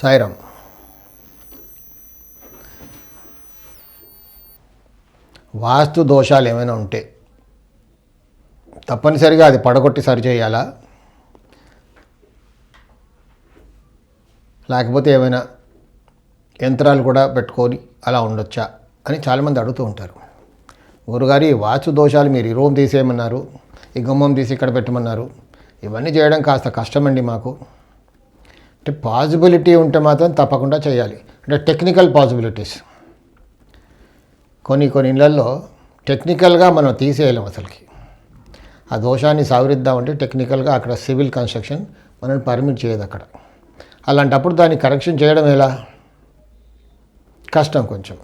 సాయిరామ్. వాస్తు దోషాలు ఏమైనా ఉంటే తప్పనిసరిగా అది పడగొట్టి సరిచేయాలా లేకపోతే ఏమైనా యంత్రాలు కూడా పెట్టుకొని అలా ఉండొచ్చా అని చాలామంది అడుగుతూ ఉంటారు. గురుగారు ఈ వాస్తు దోషాలు మీరు ఈ రూమ్ తీసేయమన్నారు ఈ గుమ్మం తీసి ఇక్కడ పెట్టమన్నారు ఇవన్నీ చేయడం కాస్త కష్టమండి మాకు. అంటే పాజిబిలిటీ ఉంటే మాత్రం తప్పకుండా చేయాలి. అంటే టెక్నికల్ పాజిబిలిటీస్. కొన్ని కొన్ని ఇళ్ళల్లో టెక్నికల్గా మనం తీసేయలేం అసలుకి. ఆ దోషాన్ని సవరిద్దామంటే టెక్నికల్గా అక్కడ సివిల్ కన్స్ట్రక్షన్ మనల్ని పర్మిట్ చేయదు అక్కడ. అలాంటప్పుడు దాన్ని కరెక్షన్ చేయడం ఎలా? కష్టం కొంచెం.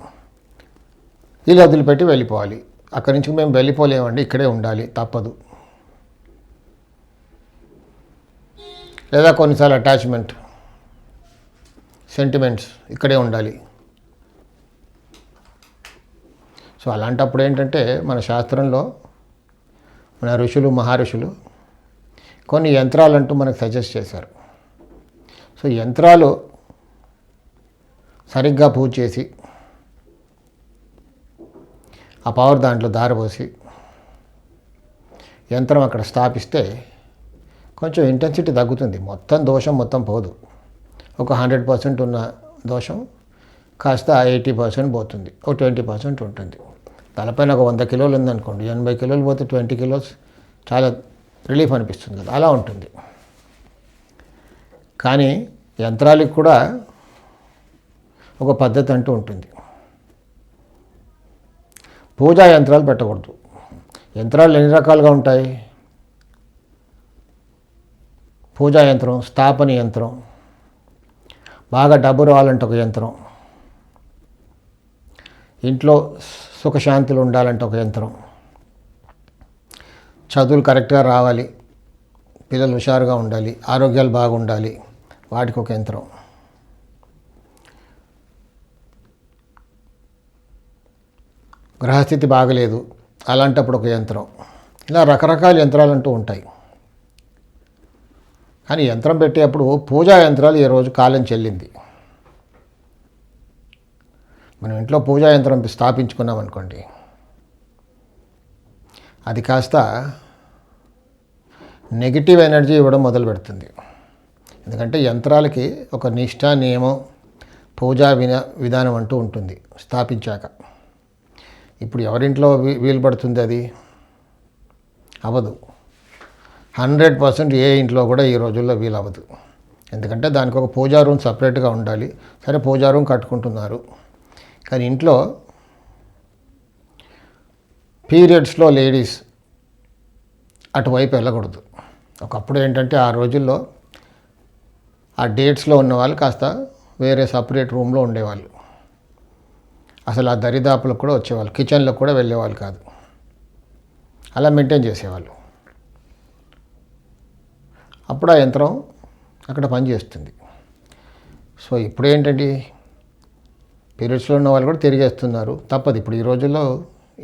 ఇల్లు వదిలిపెట్టి వెళ్ళిపోవాలి. అక్కడి నుంచి మేము వెళ్ళిపోలేమండి ఇక్కడే ఉండాలి తప్పదు. లేదా కొన్నిసార్లు అటాచ్మెంట్. సెంటిమెంట్స్ ఇక్కడే ఉండాలి. సో అలాంటప్పుడు ఏంటంటే మన శాస్త్రంలో మన ఋషులు మహర్షులు కొన్ని యంత్రాలు అంటూ మనకు సజెస్ట్ చేశారు. సో యంత్రాలు సరిగ్గా పూజ చేసి ఆ పవర్ దాంట్లో దారపోసి యంత్రం అక్కడ స్థాపిస్తే కొంచెం ఇంటెన్సిటీ తగ్గుతుంది. మొత్తం దోషం మొత్తం పోదు. ఒక హండ్రెడ్ పర్సెంట్ ఉన్న దోషం కాస్త ఎయిటీ పర్సెంట్ పోతుంది. ఒక ట్వంటీ పర్సెంట్ ఉంటుంది. తలపైన ఒక వంద కిలోలు ఉందనుకోండి ఎనభై కిలోలు పోతే ట్వంటీ కిలోస్ చాలా రిలీఫ్ అనిపిస్తుంది కదా అలా ఉంటుంది. కానీ యంత్రాలకు కూడా ఒక పద్ధతి అంటూ ఉంటుంది. పూజా యంత్రాలు పెట్టకూడదు. యంత్రాలు ఎన్ని రకాలుగా ఉంటాయి? పూజా యంత్రం స్థాపన యంత్రం బాగా డబ్బు రావాలంటే ఒక యంత్రం. ఇంట్లో సుఖశాంతులు ఉండాలంటే ఒక యంత్రం. చదువులు కరెక్ట్గా రావాలి. పిల్లలు హుషారుగా ఉండాలి. ఆరోగ్యాలు బాగుండాలి. వాటికి ఒక యంత్రం. గ్రహస్థితి బాగలేదు. అలాంటప్పుడు ఒక యంత్రం. ఇలా రకరకాల యంత్రాలు అంటూ ఉంటాయి. కానీ యంత్రం పెట్టేటప్పుడు పూజా యంత్రాలు ఈ రోజు కాలం చెల్లింది. మనం ఇంట్లో పూజా యంత్రం స్థాపించుకున్నాం అనుకోండి. అది కాస్త నెగిటివ్ ఎనర్జీ ఇవ్వడం మొదలు పెడుతుంది. ఎందుకంటే యంత్రాలకి ఒక నిష్ఠా నియమం పూజా విన విధానం అంటూ ఉంటుంది స్థాపించాక. ఇప్పుడు ఎవరింట్లో వీ- వీలు పడుతుంది అది? అవ్వదు. హండ్రెడ్ పర్సెంట్ ఏ ఇంట్లో కూడా ఈ రోజుల్లో వీలవ్వదు. ఎందుకంటే దానికి ఒక పూజా రూమ్ సపరేట్గా ఉండాలి. సరే పూజా రూమ్ కట్టుకుంటున్నారు. కానీ ఇంట్లో పీరియడ్స్లో లేడీస్ అటువైపు వెళ్ళకూడదు. ఒకప్పుడు ఏంటంటే ఆ రోజుల్లో ఆ డేట్స్లో ఉన్న వాళ్ళు కాస్త వేరే సపరేట్ రూమ్లో ఉండేవాళ్ళు. అసలు ఆ దరిదాపులకు కూడా వచ్చేవాళ్ళు. కిచెన్లో కూడా వెళ్ళేవాళ్ళు కాదు. అలా మెయింటైన్ చేసేవాళ్ళు. అప్పుడు ఆ యంత్రం అక్కడ పనిచేస్తుంది. సో ఇప్పుడు ఏంటంటే పీరియడ్స్లో ఉన్న వాళ్ళు కూడా తిరిగేస్తున్నారు. తప్పదు. ఇప్పుడు ఈ రోజుల్లో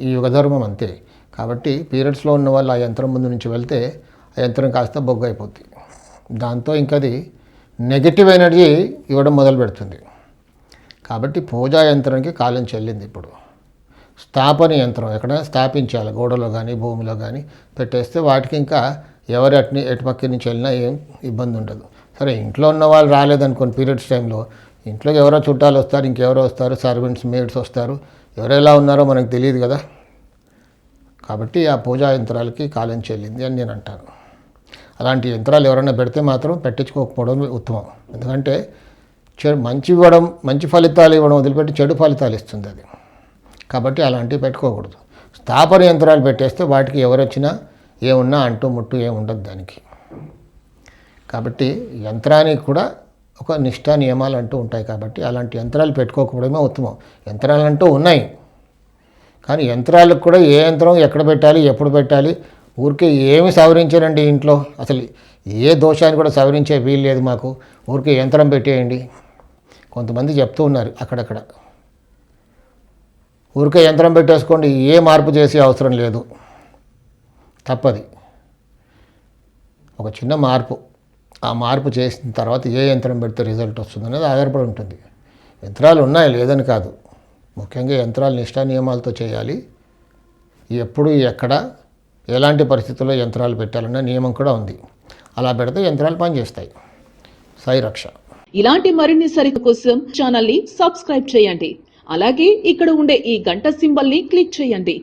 ఈ యుగధర్మం అంతే. కాబట్టి పీరియడ్స్లో ఉన్న వాళ్ళు ఆ యంత్రం ముందు నుంచి వెళ్తే ఆ యంత్రం కాస్త బొగ్గు అయిపోతుంది దాంతో ఇంకది నెగిటివ్ ఎనర్జీ ఇవ్వడం మొదలు పెడుతుంది. కాబట్టి పూజా యంత్రానికి కాలం చెల్లింది ఇప్పుడు. స్థాపన యంత్రం ఎక్కడైనా స్థాపించాలి. గోడలో కానీ భూమిలో కానీ పెట్టేస్తే వాటికి ఇంకా ఎవరు అట్ని ఎటు పక్క నుంచి వెళ్ళినా ఏం ఇబ్బంది ఉండదు. సరే ఇంట్లో ఉన్న వాళ్ళు రాలేదనుకోండి పీరియడ్స్ టైంలో ఇంట్లో ఎవరో చుట్టాలు వస్తారు ఇంకెవరో వస్తారు సర్వెంట్స్ మేడ్స్ వస్తారు ఎవరు ఎలా ఉన్నారో మనకు తెలియదు కదా. కాబట్టి ఆ పూజా యంత్రాలకి కాలం చెల్లింది అని నేను అంటాను. అలాంటి యంత్రాలు ఎవరైనా పెడితే మాత్రం పెట్టించుకోకపోవడం ఉత్తమం. ఎందుకంటే చెడు మంచి ఇవ్వడం మంచి ఫలితాలు ఇవ్వడం వదిలిపెట్టి చెడు ఫలితాలు ఇస్తుంది అది. కాబట్టి అలాంటివి పెట్టుకోకూడదు. స్థాపన యంత్రాలు పెట్టేస్తే వాటికి ఎవరు వచ్చినా ఏమున్నా అంటూ ముట్టు ఏముండదు దానికి. కాబట్టి యంత్రానికి కూడా ఒక నిష్ఠా నియమాలు అంటూ ఉంటాయి కాబట్టి అలాంటి యంత్రాలు పెట్టుకోకపోవడమే ఉత్తమం. యంత్రాలు అంటూ ఉన్నాయి. కానీ యంత్రాలకు కూడా ఏ యంత్రం ఎక్కడ పెట్టాలి ఎప్పుడు పెట్టాలి ఊరికే ఏమి సవరించారండి ఇంట్లో? అసలు ఏ దోషాన్ని కూడా సవరించే వీలు లేదు మాకు. ఊరికే యంత్రం పెట్టేయండి. కొంతమంది చెప్తూ ఉన్నారు అక్కడక్కడ. ఊరికే యంత్రం పెట్టేసుకోండి ఏ మార్పు చేసే అవసరం లేదు. తప్పది. ఒక చిన్న మార్పు. ఆ మార్పు చేసిన తర్వాత ఏ యంత్రం పెడితే రిజల్ట్ వస్తుంది అనేది ఆధారపడి ఉంటుంది. యంత్రాలు ఉన్నాయి లేదని కాదు. ముఖ్యంగా యంత్రాలు నిష్టా నియమాలతో చేయాలి. ఎప్పుడు ఎక్కడ ఎలాంటి పరిస్థితుల్లో యంత్రాలు పెట్టాలన్న నియమం కూడా ఉంది. అలా పెడితే యంత్రాలు పనిచేస్తాయి. సాయి రక్ష. ఇలాంటి మరిన్ని సరిత కోసం ఛానల్ని సబ్స్క్రైబ్ చేయండి. అలాగే ఇక్కడ ఉండే ఈ గంట సింబల్ని క్లిక్ చేయండి.